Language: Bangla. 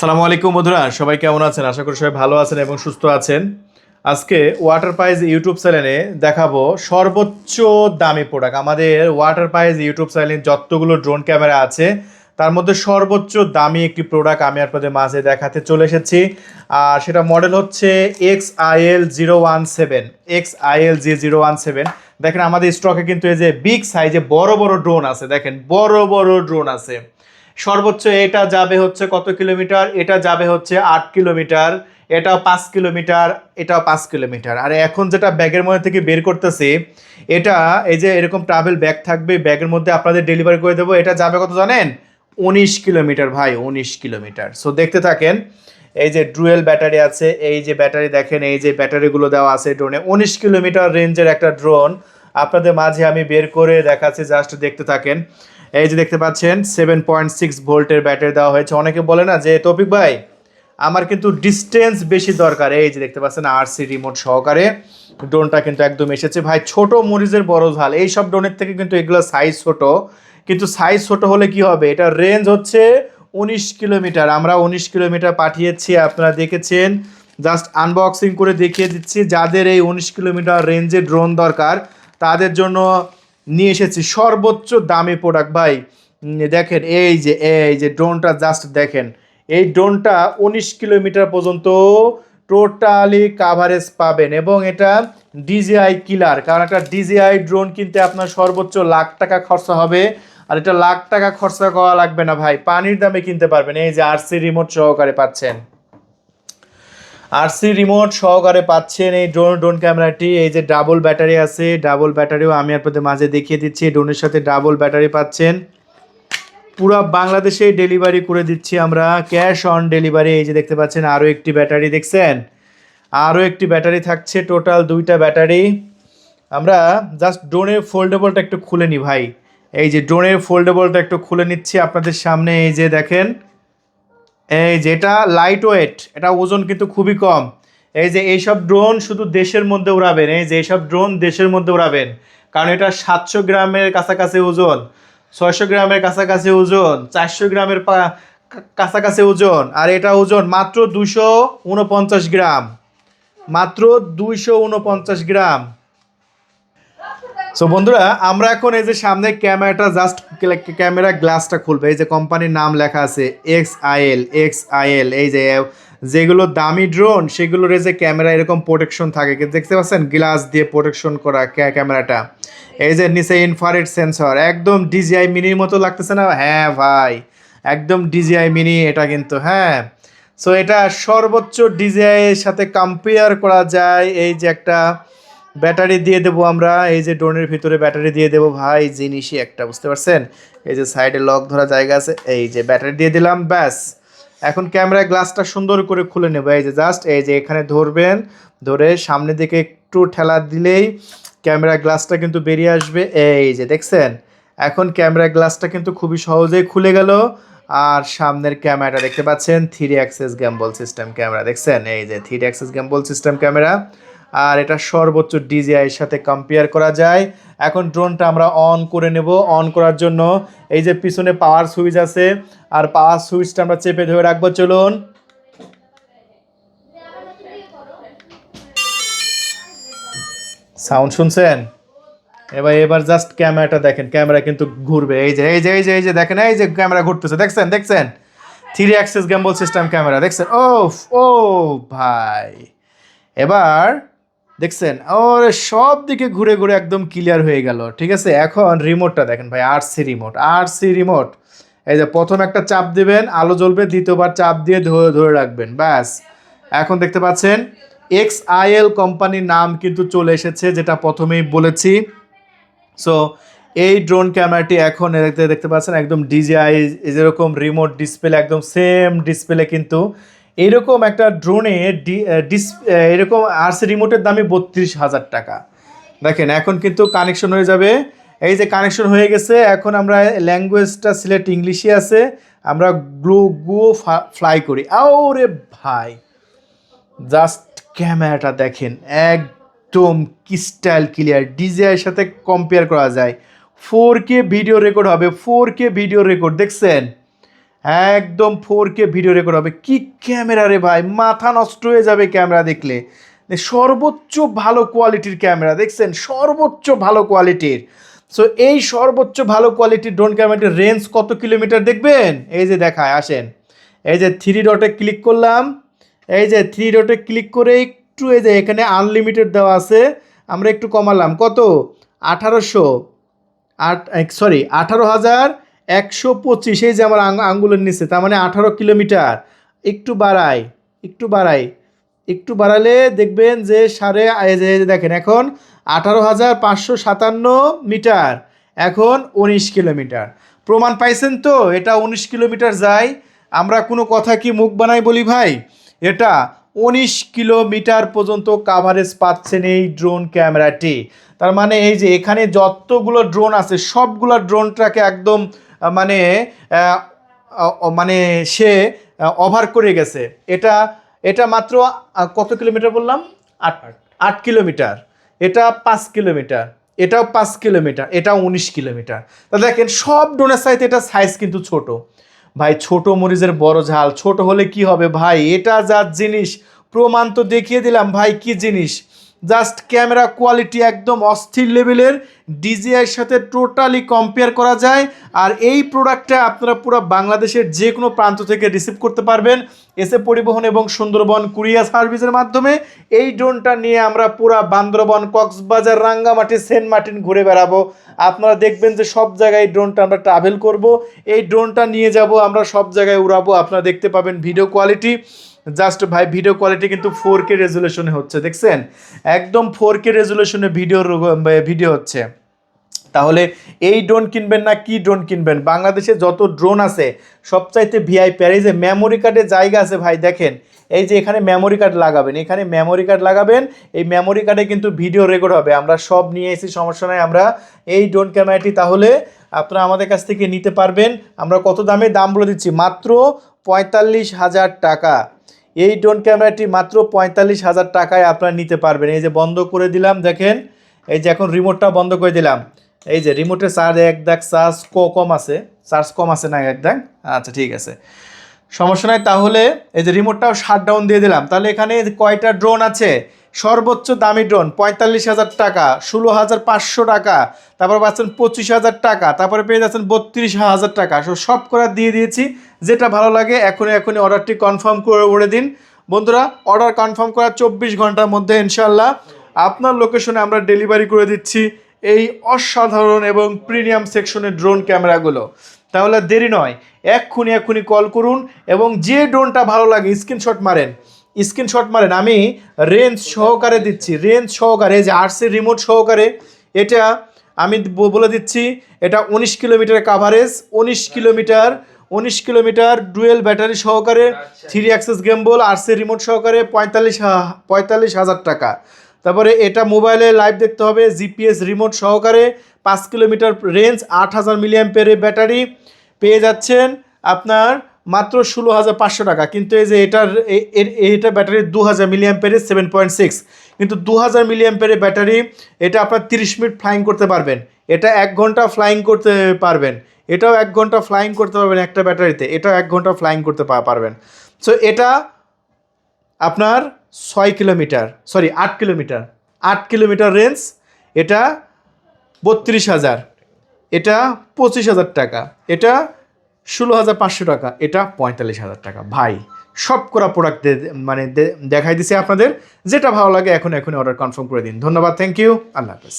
সালামু আলাইকুম বন্ধুরা, সবাই কেমন আছেন? আশা করি সবাই ভালো আছেন এবং সুস্থ আছেন। আজকে ওয়াটার পাইজ ইউটিউব চ্যানেলে দেখাবো সর্বোচ্চ দামি প্রোডাক্ট আমাদের ওয়াটার পাইজ ইউটিউব চ্যানেলে যতগুলো ড্রোন ক্যামেরা আছে, তার মধ্যে সর্বোচ্চ দামি একটি প্রোডাক্ট আমি আপনাদের মাঝে দেখাতে চলে এসেছি। আর সেটা মডেল হচ্ছে X IL zero one seven X IL G zero one seven দেখেন আমাদের স্টকে কিন্তু এই যে বিগ সাইজে বড় বড় ড্রোন আছে, দেখেন বড় বড় ড্রোন আছে। সর্বোচ্চ এটা যাবে হচ্ছে কত কিলোমিটার? এটা যাবে হচ্ছে আট কিলোমিটার। এটাও পাঁচ কিলোমিটার, এটাও পাঁচ কিলোমিটার। আর এখন যেটা ব্যাগের মধ্যে থেকে বের করতেছি, এটা এই যে এরকম ট্রাভেল ব্যাগ থাকবে, ব্যাগের মধ্যে আপনাদের ডেলিভারি করে দেবো। এটা যাবে কত জানেন? উনিশ কিলোমিটার ভাই, উনিশ কিলোমিটার। সো দেখতে থাকেন, এই যে ড্রুয়েল ব্যাটারি আছে, এই যে ব্যাটারি দেখেন, এই যে ব্যাটারিগুলো দেওয়া আছে ড্রোনে উনিশ কিলোমিটার রেঞ্জের একটা ড্রোন আপনাদের মাঝে আমি বের করে দেখাচ্ছি জাস্ট দেখতে থাকেন। এই যে দেখতে পাচ্ছেন সেভেন পয়েন্ট সিক্স ভোল্টের ব্যাটারি দেওয়া হয়েছে। অনেকে বলে না যে, তৌফিক ভাই, আমার কিন্তু ডিস্টেন্স বেশি দরকার। এই যে দেখতে পাচ্ছেন আরসি রিমোট সহকারে ড্রোনটা কিন্তু একদম এসেছে। ভাই, ছোট মরিচের বড় ঝাল। এই সব ড্রোনের থেকে কিন্তু এগুলো সাইজ ছোট। কিন্তু সাইজ ছোট হলে কি হবে? এটা রেঞ্জ হচ্ছে উনিশ কিলোমিটার। আমরা উনিশ কিলোমিটার পাঠিয়েছি, আপনারা দেখেছেন। জাস্ট আনবক্সিং করে দেখিয়ে দিচ্ছি। যাদের এই উনিশ কিলোমিটার রেঞ্জে ড্রোন দরকার, তাদের জন্য নিয়ে এসেছি। সর্বোচ্চ দামি প্রোডাক্ট ভাই দেখেন, এই যে এই যে ড্রোনটা জাস্ট দেখেন। এই ড্রোনটা উনিশ কিলোমিটার পর্যন্ত টোটালি কাভারেজ পাবেন এবং এটা ডিজিআই কিলার কারণ একটা ডিজিআই ড্রোন কিনতে আপনার সর্বোচ্চ লাখ টাকা খরচা হবে। আর এটা লাখ টাকা খরচা করা লাগবে না, ভাই, পানির দামে কিনতে পারবেন। এই যে আরসি রিমোট সহকারে পাচ্ছেন। আরসি রিমোট সহকারে পাচ্ছেন এই ড্রোন ড্রোন ক্যামেরাটি এই যে ডাবল ব্যাটারি আছে ডাবল ব্যাটারিও আমি আপনাদের মাঝে দেখিয়ে দিচ্ছি। ড্রোনের সাথে ডাবল ব্যাটারি পাচ্ছেন। পুরো বাংলাদেশে ডেলিভারি করে দিচ্ছি আমরা। ক্যাশ অন ডেলিভারি এই যে দেখতে পাচ্ছেন আরও একটি ব্যাটারি দেখছেন? আরও একটি ব্যাটারি থাকছে টোটাল দুইটা ব্যাটারি আমরা জাস্ট ড্রোনের ফোল্ডেবলটা একটু খুলে নিই ভাই। এই যে ড্রোনের ফোল্ডেবলটা একটু খুলে নিচ্ছি আপনাদের সামনে, এই যে দেখেন। এই যেটা লাইট ওয়েট এটা ওজন কিন্তু খুবই কম। এই যে এইসব ড্রোন শুধু দেশের মধ্যে উড়াবেন, এই যে এইসব ড্রোন দেশের মধ্যে উড়াবেন। কারণ এটা সাতশো গ্রামের কাছাকাছি ওজন, ছয়শো গ্রামের কাছাকাছি ওজন, চারশো গ্রামের কাছাকাছি ওজন, আর এটা ওজন মাত্র দুশো উনপঞ্চাশ গ্রাম, মাত্র দুইশো উনপঞ্চাশ গ্রাম। সো বন্ধুরা, আমরা এখন এই যে সামনে ক্যামেরাটা জাস্ট ক্যামেরা গ্লাসটা খুলবে। এই যে কোম্পানির নাম লেখা আছে এক্স আইএল এক্স আইএল এই যে যেগুলো দামি ড্রোন সেগুলোর এই যে ক্যামেরা এরকম প্রোটেকশন থাকে। কিন্তু দেখতে পাচ্ছেন? গ্লাস দিয়ে প্রোটেকশন করা ক্যামেরাটা। এই যে নিচে ইনফারেট সেন্সর একদম ডিজিআই মিনির মতো লাগতেছে না? হ্যাঁ ভাই, একদম ডিজিআই মিনি এটা কিন্তু হ্যাঁ। সো এটা সর্বোচ্চ ডিজিআই এর সাথে কম্পেয়ার করা যায়। এই যে একটা ব্যাটারি দিয়ে দেবো আমরা। এই যে ড্রোনের ভিতরে ব্যাটারি দিয়ে দেবো ভাই, জিনিসই একটা, বুঝতে পারছেন? এই যে সাইডে লক ধরা জায়গা আছে, এই যে ব্যাটারি দিয়ে দিলাম, ব্যাস। এখন ক্যামেরা গ্লাসটা সুন্দর করে খুলে নেব। এই যে জাস্ট, এই যে এখানে ধরবেন, ধরে সামনের দিকে একটু ঠেলা দিলেই ক্যামেরা গ্লাসটা কিন্তু বেরিয়ে আসবে। এই যে দেখছেন? এখন ক্যামেরা গ্লাসটা কিন্তু খুবই সহজেই খুলে গেল। আর সামনের ক্যামেরাটা দেখতে পাচ্ছেন three axis gimbal system camera. দেখছেন? এই যে three axis gimbal system camera. আর এটা সর্বোচ্চ ডিজিআই এর সাথে কম্পেয়ার করা যায়। এখন ড্রোনটা আমরা অন করে নেব। অন করার জন্য এই যে পিছনে পাওয়ার সুইচ আছে, আর পাওয়ার সুইচটা আমরা চেপে ধরে রাখব, চলুন। সাউন্ড শুনছেন? এবার এবার জাস্ট ক্যামেরাটা দেখেন। ক্যামেরা কিন্তু ঘুরবে। এই যে এই যে এই যে এই যে দেখেন, এই যে ক্যামেরা ঘুরতেছে। দেখছেন দেখছেন? Three axis gimbal system camera দেখছেন? ও ও ভাই। এবার দেখছেন? ওর, সব দিকে ঘুরে ঘুরে একদম ক্লিয়ার হয়ে গেল। ঠিক আছে? এখন রিমোটটা দেখেন ভাই R C remote R C remote এই যে প্রথম একটা চাপ দিবেন, আলো জ্বলবে, দ্বিতীয়বার চাপ দিয়ে ধরে ধরে রাখবেন, ব্যাস। এখন দেখতে পাচ্ছেন এক্স আইএল কোম্পানির নাম কিন্তু চলে এসেছে, যেটা প্রথমেই বলেছি। সো এই ড্রোন ক্যামেরাটি এখন দেখতে দেখতে পাচ্ছেন, একদম ডিজিআই যেরকম রিমোট ডিসপ্লে একদম সেম ডিসপ্লে কিন্তু এরকম একটা ড্রোনে ডিস এরকম আরসি রিমোটের দামই বত্রিশ হাজার টাকা। দেখেন, এখন কিন্তু কানেকশন হয়ে যাবে। এই যে কানেকশন হয়ে গেছে, এখন আমরা ল্যাঙ্গুয়েজটা সিলেক্ট ইংলিশে আছে, আমরা গ্লো গো ফ্লাই করি। আরে ভাই জাস্ট ক্যামেরাটা দেখেন, একদম ক্রিস্টাল ক্লিয়ার ডিজিআইয়ের সাথে কম্পেয়ার করা যায়। ফোর কে ভিডিও রেকর্ড হবে ফোর কে ভিডিও রেকর্ড দেখছেন? একদম ফোর কে ভিডিও রেকর্ড হবে। কি ক্যামেরা রে ভাই? মাথা নষ্ট হয়ে যাবে ক্যামেরা দেখলে। সর্বোচ্চ ভালো কোয়ালিটির ক্যামেরা দেখছেন? সর্বোচ্চ ভালো কোয়ালিটির সো এই সর্বোচ্চ ভালো কোয়ালিটির ড্রোন ক্যামেরাটির রেঞ্জ কত কিলোমিটার দেখবেন? এই যে দেখায়, আসেন। এই যে থ্রি ডটে ক্লিক করলাম। এই যে থ্রি ডটে ক্লিক করে একটু এই যে এখানে আনলিমিটেড দেওয়া আছে। আমরা একটু কমালাম। কত? আঠারোশো। আট সরি আঠারো হাজার একশো পঁচিশ, এই যে আমার আঙ্গুলের নিচে, তার মানে আঠারো কিলোমিটার। একটু বাড়াই একটু বাড়াই, একটু বাড়ালে দেখবেন যে সাড়ে দেখেন, এখন আঠারো হাজার পাঁচশো সাতান্ন মিটার, এখন উনিশ কিলোমিটার। প্রমাণ পাইছেন তো, এটা উনিশ কিলোমিটার যায়। আমরা কোনো কথা কি মুখ বানাই বলি ভাই? এটা উনিশ কিলোমিটার পর্যন্ত কাভারেজ পাচ্ছেন এই ড্রোন ক্যামেরাটি তার মানে এই যে এখানে যতগুলো ড্রোন আছে, সবগুলো ড্রোনটাকে একদম মানে মানে সে ওভার করে গেছে। এটা এটা মাত্র কত কিলোমিটার বললাম? আট আট। কিলোমিটার। এটা পাঁচ কিলোমিটার। এটাও পাঁচ কিলোমিটার। এটাও উনিশ কিলোমিটার। তা দেখেন সব ড্রোনের সাইতে এটা সাইজ কিন্তু ছোট। ভাই ছোট মরিচের বড় ঝাল। ছোট হলে কি হবে ভাই? এটা যা জিনিস। প্রমাণ তো দেখিয়ে দিলাম। ভাই কি জিনিস? জাস্ট ক্যামেরা কোয়ালিটি একদম অস্থির লেভেলের ডিজিআইয়ের সাথে টোটালি কম্পেয়ার করা যায়। আর এই প্রোডাক্টটা আপনারা পুরো বাংলাদেশের যে কোনো প্রান্ত থেকে রিসিভ করতে পারবেন। এসে পরিবহন এবং সুন্দরবন কুরিয়ার সার্ভিসের মাধ্যমে। এই ড্রোনটা নিয়ে আমরা পুরা বান্দরবন, কক্সবাজার, রাঙ্গামাটি, সেন্ট মার্টিন ঘুরে বেড়াবো। আপনারা দেখবেন যে সব জায়গায় ড্রোনটা আমরা ট্রাভেল করব। এই ড্রোনটা নিয়ে যাব, আমরা সব জায়গায় উড়াবো। আপনারা দেখতে পাবেন ভিডিও কোয়ালিটি। জাস্ট ভাই ভিডিও কোয়ালিটি কিন্তু ফোর কে রেজুলেশনে হচ্ছে, দেখছেন? একদম ফোর কে রেজুলেশনে ভিডিও ভিডিও হচ্ছে। তাহলে এই ড্রোন কিনবেন না, কি ড্রোন কিনবেন? বাংলাদেশে যত ড্রোন আছে, সবচাইতে ভিআইপি আর এই যে মেমোরি কার্ডের জায়গা আছে ভাই, দেখেন। এই যে এখানে মেমোরি কার্ড লাগাবেন, এখানে মেমোরি কার্ড লাগাবেন, এই মেমোরি কার্ডে কিন্তু ভিডিও রেকর্ড হবে। আমরা সব নিয়ে এসেছি, সমস্যা নাই, আমরা এই ড্রোন ক্যামেরাটি তাহলে আপনারা আমাদের কাছ থেকে নিতে পারবেন। আমরা কত দামে দাম বলে দিচ্ছি? মাত্র পঁয়তাল্লিশ হাজার টাকা। এই ড্রোন ক্যামেরাটি মাত্র পঁয়তাল্লিশ হাজার টাকায় আপনারা নিতে পারবেন। এই যে বন্ধ করে দিলাম, দেখেন, এই যে এখন রিমোটটা বন্ধ করে দিলাম। এই যে রিমোটের চার্জ এক দাগ চার্জ কম আছে চার্জ কম আছে না এক দাগ? আচ্ছা ঠিক আছে। সমস্যা নাই, তাহলে এই যে রিমোটটাও শাট ডাউন দিয়ে দিলাম। তাহলে এখানে কয়টা ড্রোন আছে? সর্বোচ্চ দামি ড্রোন পঁয়তাল্লিশ হাজার টাকা, ষোলো হাজার পাঁচশো টাকা, তারপর পাচ্ছেন পঁচিশ হাজার টাকা, তারপরে পেয়ে যাচ্ছেন বত্রিশ হাজার টাকা। সো সব করা দিয়ে দিয়েছি, যেটা ভালো লাগে, এখনই এখনই অর্ডারটি কনফার্ম করে করে দিন। বন্ধুরা, অর্ডার কনফার্ম করার চব্বিশ ঘণ্টার মধ্যে ইনশাল্লাহ আপনার লোকেশনে আমরা ডেলিভারি করে দিচ্ছি এই অসাধারণ এবং প্রিমিয়াম সেকশনের ড্রোন ক্যামেরাগুলো। তাহলে দেরি নয়, এক্ষুনি এক্ষুনি কল করুন এবং যে ড্রোনটা ভালো লাগে, স্ক্রিনশট মারেন। স্ক্রিনশট মারেন আমি রেঞ্জ সহকারে দিচ্ছি রেঞ্জ সহকারে যে আরসি রিমোট সহকারে এটা আমি বলে দিচ্ছি এটা উনিশ কিলোমিটার কাভারেজ উনিশ কিলোমিটার উনিশ কিলোমিটার ডুয়েল ব্যাটারি সহকারে three axis gimbal RC remote সহকারে পঁয়তাল্লিশ হা- পঁয়তাল্লিশ হাজার টাকা। তারপরে এটা মোবাইলে লাইভ দেখতে হবে জিপিএস রিমোট সহকারে পাঁচ কিলোমিটার রেঞ্জ আট হাজার মিলিয়াম পেরের ব্যাটারি পেয়ে যাচ্ছেন আপনার মাত্র ষোলো হাজার পাঁচশো টাকা। কিন্তু এই যে এটার এটা ব্যাটারি দু হাজার মিলিয়াম পেরে সেভেন পয়েন্ট সিক্স কিন্তু দু হাজার মিলিয়াম পেরে ব্যাটারি, এটা আপনার তিরিশ মিনিট ফ্লাইং করতে পারবেন। এটা এক ঘণ্টা ফ্লাইং করতে পারবেন। এটাও এক ঘণ্টা ফ্লাইং করতে পারবেন একটা ব্যাটারিতে। এটাও এক ঘণ্টা ফ্লাইং করতে পারবেন। সো এটা আপনার ছয় কিলোমিটার সরি আট কিলোমিটার। আট কিলোমিটার রেঞ্জ এটা বত্রিশ হাজার। এটা পঁচিশ হাজার টাকা। এটা ষোলো হাজার পাঁচশো টাকা, এটা পঁয়তাল্লিশ হাজার টাকা। ভাই, সব করা প্রোডাক্ট মানে দেখাই দিছে আপনাদের। যেটা ভালো লাগে এখন এখন অর্ডার কনফার্ম করে দিন। ধন্যবাদ থ্যাংক ইউ আল্লাহ হাফেজ।